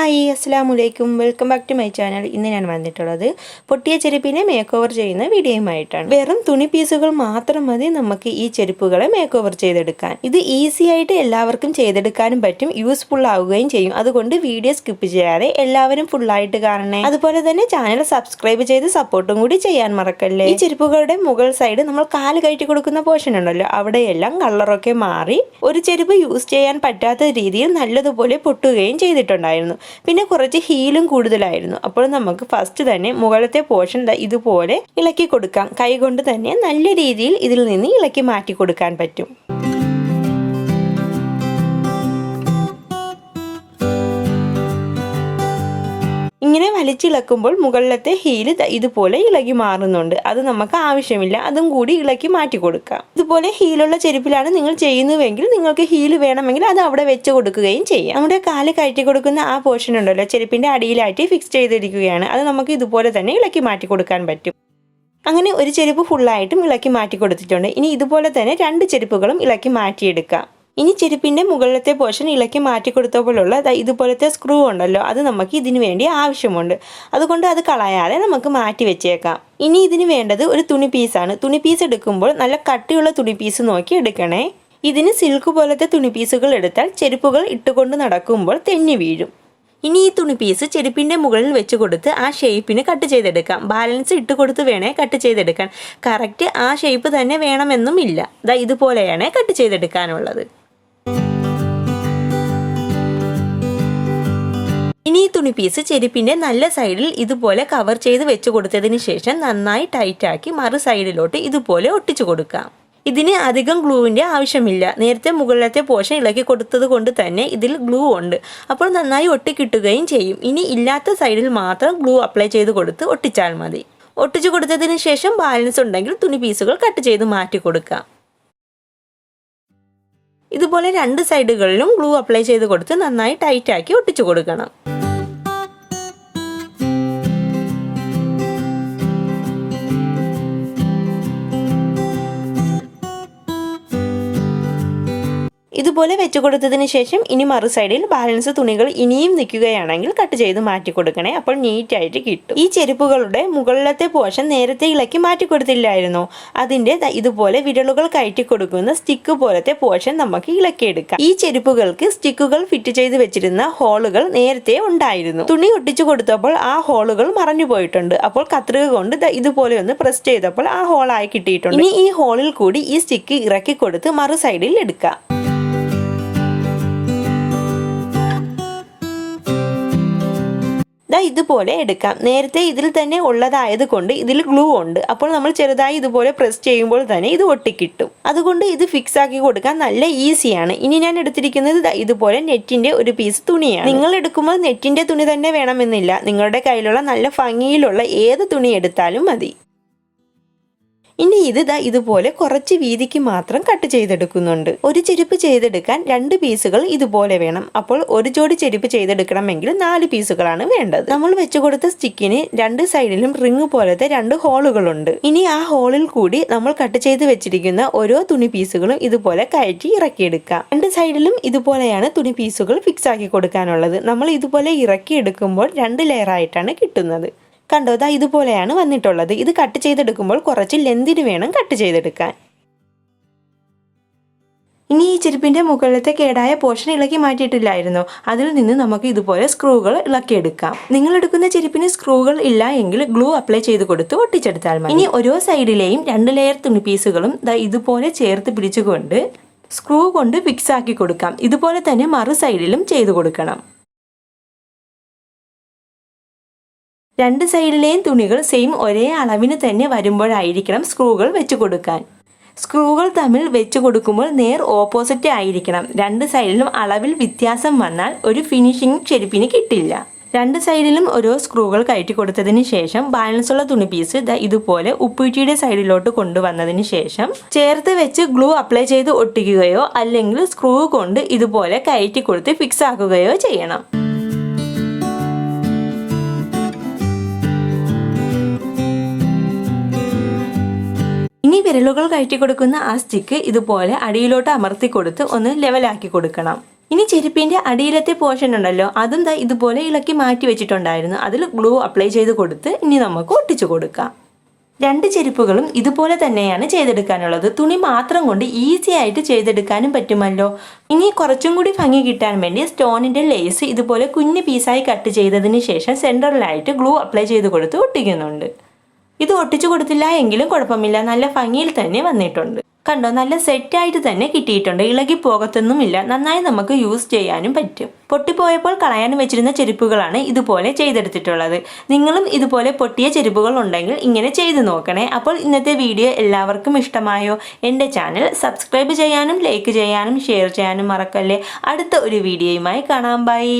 Hi അസ്സാം വലൈക്കും welcome back to my channel. ഇന്ന് ഞാൻ വന്നിട്ടുള്ളത് പൊട്ടിയ ചെരുപ്പിനെ മേക്ക് ഓവർ ചെയ്യുന്ന വീഡിയോയുമായിട്ടാണ്. വെറും തുണി പീസുകൾ മാത്രം മതി നമുക്ക് ഈ ചെരുപ്പുകളെ മേക്ക് ഓവർ ചെയ്തെടുക്കാൻ. ഇത് ഈസി ആയിട്ട് എല്ലാവർക്കും ചെയ്തെടുക്കാനും പറ്റും യൂസ്ഫുൾ ആവുകയും ചെയ്യും. അതുകൊണ്ട് വീഡിയോ സ്കിപ്പ് ചെയ്യാതെ എല്ലാവരും ഫുള്ളായിട്ട് കാണണേ. അതുപോലെ തന്നെ ചാനൽ സബ്സ്ക്രൈബ് ചെയ്ത് സപ്പോർട്ടും കൂടി ചെയ്യാൻ മറക്കല്ലേ? ഈ ചെരുപ്പുകളുടെ മുകൾ സൈഡ് നമ്മൾ കാൽ കയറ്റി കൊടുക്കുന്ന പോർഷൻ ഉണ്ടല്ലോ അവിടെയെല്ലാം കളറൊക്കെ മാറി ഒരു ചെരുപ്പ് യൂസ് ചെയ്യാൻ പറ്റാത്ത രീതിയിൽ നല്ലതുപോലെ പൊട്ടുകയും ചെയ്തിട്ടുണ്ടായിരുന്നു. പിന്നെ കുറച്ച് ഹീലും കൂടുതലായിരുന്നു. അപ്പോൾ നമുക്ക് ഫസ്റ്റ് തന്നെ മുകളിലത്തെ പോർഷൻ ഇതുപോലെ ഇളക്കി കൊടുക്കാം. കൈകൊണ്ട് തന്നെ നല്ല രീതിയിൽ ഇതിൽ നിന്ന് ഇളക്കി മാറ്റി കൊടുക്കാൻ പറ്റും. ഇങ്ങനെ വലിച്ചിളക്കുമ്പോൾ മുകളിലത്തെ ഹീൽ ഇതുപോലെ ഇളകി മാറുന്നുണ്ട്. അത് നമുക്ക് ആവശ്യമില്ല. അതും കൂടി ഇളക്കി മാറ്റി കൊടുക്കാം. ഇതുപോലെ ഹീലുള്ള ചെരുപ്പിലാണ് നിങ്ങൾ ചെയ്യുന്നതെങ്കിൽ നിങ്ങൾക്ക് ഹീൽ വേണമെങ്കിൽ അത് അവിടെ വെച്ച് കൊടുക്കുകയും ചെയ്യാം. നമ്മുടെ കാൽ കയറ്റി കൊടുക്കുന്ന ആ പോർഷൻ ഉണ്ടല്ലോ. ചെരുപ്പിന്റെ അടിയിലായിട്ട് ഫിക്സ് ചെയ്തിരിക്കുകയാണ്. അത് നമുക്ക് ഇതുപോലെ തന്നെ ഇളക്കി മാറ്റി കൊടുക്കാൻ പറ്റും. അങ്ങനെ ഒരു ചെരുപ്പ് ഫുള്ളായിട്ടും ഇളക്കി മാറ്റി കൊടുത്തിട്ടുണ്ട്. ഇനി ഇതുപോലെ തന്നെ രണ്ട് ചെരുപ്പുകളും ഇളക്കി മാറ്റിയെടുക്കാം. ഇനി ചെരുപ്പിന്റെ മുകളിലത്തെ പോർഷൻ ഇളക്കി മാറ്റി കൊടുത്തപ്പോഴുള്ള ഇതുപോലത്തെ സ്ക്രൂ ഉണ്ടല്ലോ അത് നമുക്ക് ഇതിനു വേണ്ടി ആവശ്യമുണ്ട്. അതുകൊണ്ട് അത് കളയാതെ നമുക്ക് മാറ്റി വെച്ചേക്കാം. ഇനി ഇതിന് വേണ്ടത് ഒരു തുണി പീസാണ് തുണി പീസ് എടുക്കുമ്പോൾ നല്ല കട്ടിയുള്ള തുണി പീസ് നോക്കി എടുക്കണേ. ഇതിന് സിൽക്ക് പോലത്തെ തുണി പീസുകൾ എടുത്താൽ ചെരുപ്പുകൾ ഇട്ടുകൊണ്ട് നടക്കുമ്പോൾ തെന്നി വീഴും. ഇനി ഈ തുണി പീസ് ചെരുപ്പിന്റെ മുകളിൽ വെച്ച് കൊടുത്ത് ആ ഷേപ്പിന് കട്ട് ചെയ്തെടുക്കാം. ബാലൻസ് ഇട്ട് കൊടുത്ത് വേണേ കട്ട് ചെയ്തെടുക്കാൻ. കറക്റ്റ് ആ ഷേപ്പ് തന്നെ വേണമെന്നും ഇല്ല ദാ ഇതുപോലെയാണ് കട്ട് ചെയ്തെടുക്കാനുള്ളത്. ഇനി ഈ തുണി പീസ് ചെരുപ്പിന്റെ നല്ല സൈഡിൽ ഇതുപോലെ കവർ ചെയ്ത് വെച്ച് കൊടുത്തതിന് ശേഷം നന്നായി ടൈറ്റ് ആക്കി മറു സൈഡിലോട്ട് ഇതുപോലെ ഒട്ടിച്ചു കൊടുക്കാം. ഇതിന് അധികം ഗ്ലൂവിന്റെ ആവശ്യമില്ല. നേരത്തെ മുകളിലത്തെ പോഷൻ ഇളക്കി കൊടുത്തത് കൊണ്ട് തന്നെ ഇതിൽ ഗ്ലൂ ഉണ്ട്. അപ്പോൾ നന്നായി ഒട്ടിക്കിട്ടുകയും ചെയ്യും. ഇനി ഇല്ലാത്ത സൈഡിൽ മാത്രം ഗ്ലൂ അപ്ലൈ ചെയ്ത് കൊടുത്ത് ഒട്ടിച്ചാൽ മതി. ഒട്ടിച്ചു കൊടുത്തതിന് ശേഷം ബാലൻസ് ഉണ്ടെങ്കിൽ തുണി പീസുകൾ കട്ട് ചെയ്ത് മാറ്റി കൊടുക്കാം. ഇതുപോലെ രണ്ട് സൈഡുകളിലും ഗ്ലൂ അപ്ലൈ ചെയ്ത് കൊടുത്ത് നന്നായി ടൈറ്റാക്കി ഒട്ടിച്ചു കൊടുക്കണം. ഇതുപോലെ വെച്ച് കൊടുത്തതിന് ശേഷം ഇനി മറു സൈഡിൽ ബാലൻസ് തുണികൾ ഇനിയും നിൽക്കുകയാണെങ്കിൽ കട്ട് ചെയ്ത് മാറ്റി കൊടുക്കണേ. അപ്പോൾ നീറ്റ് ആയിട്ട് കിട്ടും. ഈ ചെരുപ്പുകളുടെ മുകളിലത്തെ പോഷൻ നേരത്തെ ഇളക്കി മാറ്റി കൊടുത്തില്ലായിരുന്നു. അതിന്റെ ഇതുപോലെ വിരലുകൾ കയറ്റി കൊടുക്കുന്ന സ്റ്റിക്ക് പോലത്തെ പോഷൻ നമുക്ക് ഇളക്കിയെടുക്കാം. ഈ ചെരുപ്പുകൾക്ക് സ്റ്റിക്കുകൾ ഫിറ്റ് ചെയ്ത് വെച്ചിരുന്ന ഹോളുകൾ നേരത്തെ ഉണ്ടായിരുന്നു. തുണി ഒട്ടിച്ചു കൊടുത്തപ്പോൾ ആ ഹോളുകൾ മറഞ്ഞു പോയിട്ടുണ്ട്. അപ്പോൾ കത്രിക കൊണ്ട് ഇതുപോലെ ഒന്ന് പ്രസ് ചെയ്തപ്പോൾ ആ ഹോളായി കിട്ടിയിട്ടുണ്ട്. ഇനി ഈ ഹോളിൽ കൂടി ഈ സ്റ്റിക്ക് ഇറക്കി കൊടുത്ത് മറു സൈഡിൽ എടുക്കാം. ഇതുപോലെ എടുക്കാം. നേരത്തെ ഇതിൽ തന്നെ ഉള്ളതായത് കൊണ്ട് ഇതിൽ ഗ്ലൂ ഉണ്ട്. അപ്പോൾ നമ്മൾ ചെറുതായി ഇതുപോലെ പ്രസ് ചെയ്യുമ്പോൾ തന്നെ ഇത് ഒട്ടിക്കിട്ടും. അതുകൊണ്ട് ഇത് ഫിക്സ് ആക്കി കൊടുക്കാൻ നല്ല ഈസിയാണ് ഇനി ഞാൻ എടുത്തിരിക്കുന്നത് ഇതുപോലെ നെറ്റിന്റെ ഒരു പീസ് തുണിയാണ്. നിങ്ങൾ എടുക്കുമ്പോൾ നെറ്റിന്റെ തുണി തന്നെ വേണമെന്നില്ല. നിങ്ങളുടെ കയ്യിലുള്ള നല്ല ഭംഗിയിലുള്ള ഏത് തുണി എടുത്താലും മതി. ഇനി ഇത് ഇതുപോലെ കുറച്ച് വീതിക്ക് മാത്രം കട്ട് ചെയ്തെടുക്കുന്നുണ്ട്. ഒരു ചെരുപ്പ് ചെയ്തെടുക്കാൻ രണ്ട് പീസുകൾ ഇതുപോലെ വേണം. അപ്പോൾ ഒരു ജോഡി ചെരുപ്പ് ചെയ്തെടുക്കണമെങ്കിൽ നാല് പീസുകളാണ് വേണ്ടത്. നമ്മൾ വെച്ചു കൊടുത്ത സ്റ്റിക്കിന് രണ്ട് സൈഡിലും റിങ് പോലത്തെ രണ്ട് ഹോളുകളുണ്ട്. ഇനി ആ ഹോളിൽ കൂടി നമ്മൾ കട്ട് ചെയ്ത് വെച്ചിരിക്കുന്ന ഓരോ തുണി പീസുകളും ഇതുപോലെ കയറ്റി ഇറക്കിയെടുക്കാം. രണ്ട് സൈഡിലും ഇതുപോലെയാണ് തുണി പീസുകൾ ഫിക്സ് ആക്കി കൊടുക്കാനുള്ളത്. നമ്മൾ ഇതുപോലെ ഇറക്കിയെടുക്കുമ്പോൾ രണ്ട് ലെയർ ആയിട്ടാണ് കിട്ടുന്നത്. കണ്ടോ ഇതാ ഇതുപോലെയാണ് വന്നിട്ടുള്ളത്. ഇത് കട്ട് ചെയ്തെടുക്കുമ്പോൾ കുറച്ച് ലെന്തിന് വേണം കട്ട് ചെയ്തെടുക്കാൻ. ഇനി ഈ ചെരുപ്പിന്റെ മുകളിലത്തെ കേടായ പോർഷൻ ഇളക്കി മാറ്റിയിട്ടില്ലായിരുന്നു. അതിൽ നിന്ന് നമുക്ക് ഇതുപോലെ സ്ക്രൂകൾ ഇളക്കിയെടുക്കാം നിങ്ങൾ എടുക്കുന്ന ചെരുപ്പിന് സ്ക്രൂകൾ ഇല്ല എങ്കിൽ ഗ്ലൂ അപ്ലൈ ചെയ്ത് കൊടുത്ത് ഒട്ടിച്ചെടുത്താൽ മതി. ഇനി ഓരോ സൈഡിലെയും രണ്ട് ലെയർ തുണി പീസുകളും ഇതുപോലെ ചേർത്ത് പിടിച്ചുകൊണ്ട് സ്ക്രൂ കൊണ്ട് ഫിക്സ് ആക്കി കൊടുക്കാം. ഇതുപോലെ തന്നെ മറു സൈഡിലും ചെയ്തു കൊടുക്കണം. രണ്ട് സൈഡിലെയും തുണികൾ സെയിം ഒരേ അളവിന് തന്നെ വരുമ്പോഴായിരിക്കണം സ്ക്രൂകൾ വെച്ച് കൊടുക്കാൻ. സ്ക്രൂകൾ തമ്മിൽ വെച്ച് കൊടുക്കുമ്പോൾ നേർ ഓപ്പോസിറ്റ് ആയിരിക്കണം. രണ്ട് സൈഡിലും അളവിൽ വ്യത്യാസം വന്നാൽ ഒരു ഫിനിഷിംഗ് ചെരുപ്പിന് കിട്ടില്ല. രണ്ട് സൈഡിലും ഓരോ സ്ക്രൂകൾ കയറ്റി കൊടുത്തതിന് ശേഷം ബാലൻസ് ഉള്ള തുണി പീസ് ഇതുപോലെ ഉപ്പുറ്റിയുടെ സൈഡിലോട്ട് കൊണ്ടുവന്നതിന് ശേഷം ചേർത്ത് വെച്ച് ഗ്ലൂ അപ്ലൈ ചെയ്ത് ഒട്ടിക്കുകയോ അല്ലെങ്കിൽ സ്ക്രൂ കൊണ്ട് ഇതുപോലെ കയറ്റി കൊടുത്ത് ഫിക്സ് ആക്കുകയോ ചെയ്യണം. വിരലുകൾ കയറ്റി കൊടുക്കുന്ന ആ സ്റ്റിക്ക് ഇതുപോലെ അടിയിലോട്ട് അമർത്തി കൊടുത്ത് ഒന്ന് ലെവലാക്കി കൊടുക്കണം. ഇനി ചെരുപ്പിന്റെ അടിയിലത്തെ പോർഷൻ ഉണ്ടല്ലോ അതും ദാ ഇതുപോലെ ഇളക്കി മാറ്റി വെച്ചിട്ടുണ്ടായിരുന്നു. അതിൽ ഗ്ലൂ അപ്ലൈ ചെയ്ത് കൊടുത്ത് ഇനി നമുക്ക് ഒട്ടിച്ചു കൊടുക്കാം. രണ്ട് ചെരുപ്പുകളും ഇതുപോലെ തന്നെയാണ് ചെയ്തെടുക്കാനുള്ളത്. തുണി മാത്രം കൊണ്ട് ഈസി ആയിട്ട് ചെയ്തെടുക്കാനും പറ്റുമല്ലോ. ഇനി കുറച്ചും കൂടി ഭംഗി കിട്ടാൻ വേണ്ടി സ്റ്റോണിന്റെ ലേസ് ഇതുപോലെ കുഞ്ഞു പീസായി കട്ട് ചെയ്തതിന് ശേഷം സെന്ററിലായിട്ട് ഗ്ലൂ അപ്ലൈ ചെയ്ത് കൊടുത്ത് ഒട്ടിക്കുന്നുണ്ട്. ഇത് ഒട്ടിച്ചു കൊടുത്തില്ല എങ്കിലും കുഴപ്പമില്ല. നല്ല ഭംഗിയിൽ തന്നെ വന്നിട്ടുണ്ട്. കണ്ടോ? നല്ല സെറ്റായിട്ട് തന്നെ കിട്ടിയിട്ടുണ്ട്. ഇളകി പോകത്തൊന്നുമില്ല. നന്നായി നമുക്ക് യൂസ് ചെയ്യാനും പറ്റും. പൊട്ടിപ്പോയപ്പോൾ കളയാനും വെച്ചിരുന്ന ചെരുപ്പുകളാണ് ഇതുപോലെ ചെയ്തെടുത്തിട്ടുള്ളത്. നിങ്ങളും ഇതുപോലെ പൊട്ടിയ ചെരുപ്പുകൾ ഉണ്ടെങ്കിൽ ഇങ്ങനെ ചെയ്തു നോക്കണേ. അപ്പോൾ ഇന്നത്തെ വീഡിയോ എല്ലാവർക്കും ഇഷ്ടമായോ? എന്റെ ചാനൽ സബ്സ്ക്രൈബ് ചെയ്യാനും ലൈക്ക് ചെയ്യാനും ഷെയർ ചെയ്യാനും മറക്കല്ലേ. അടുത്ത ഒരു വീഡിയോയുമായി കാണാം. ബൈ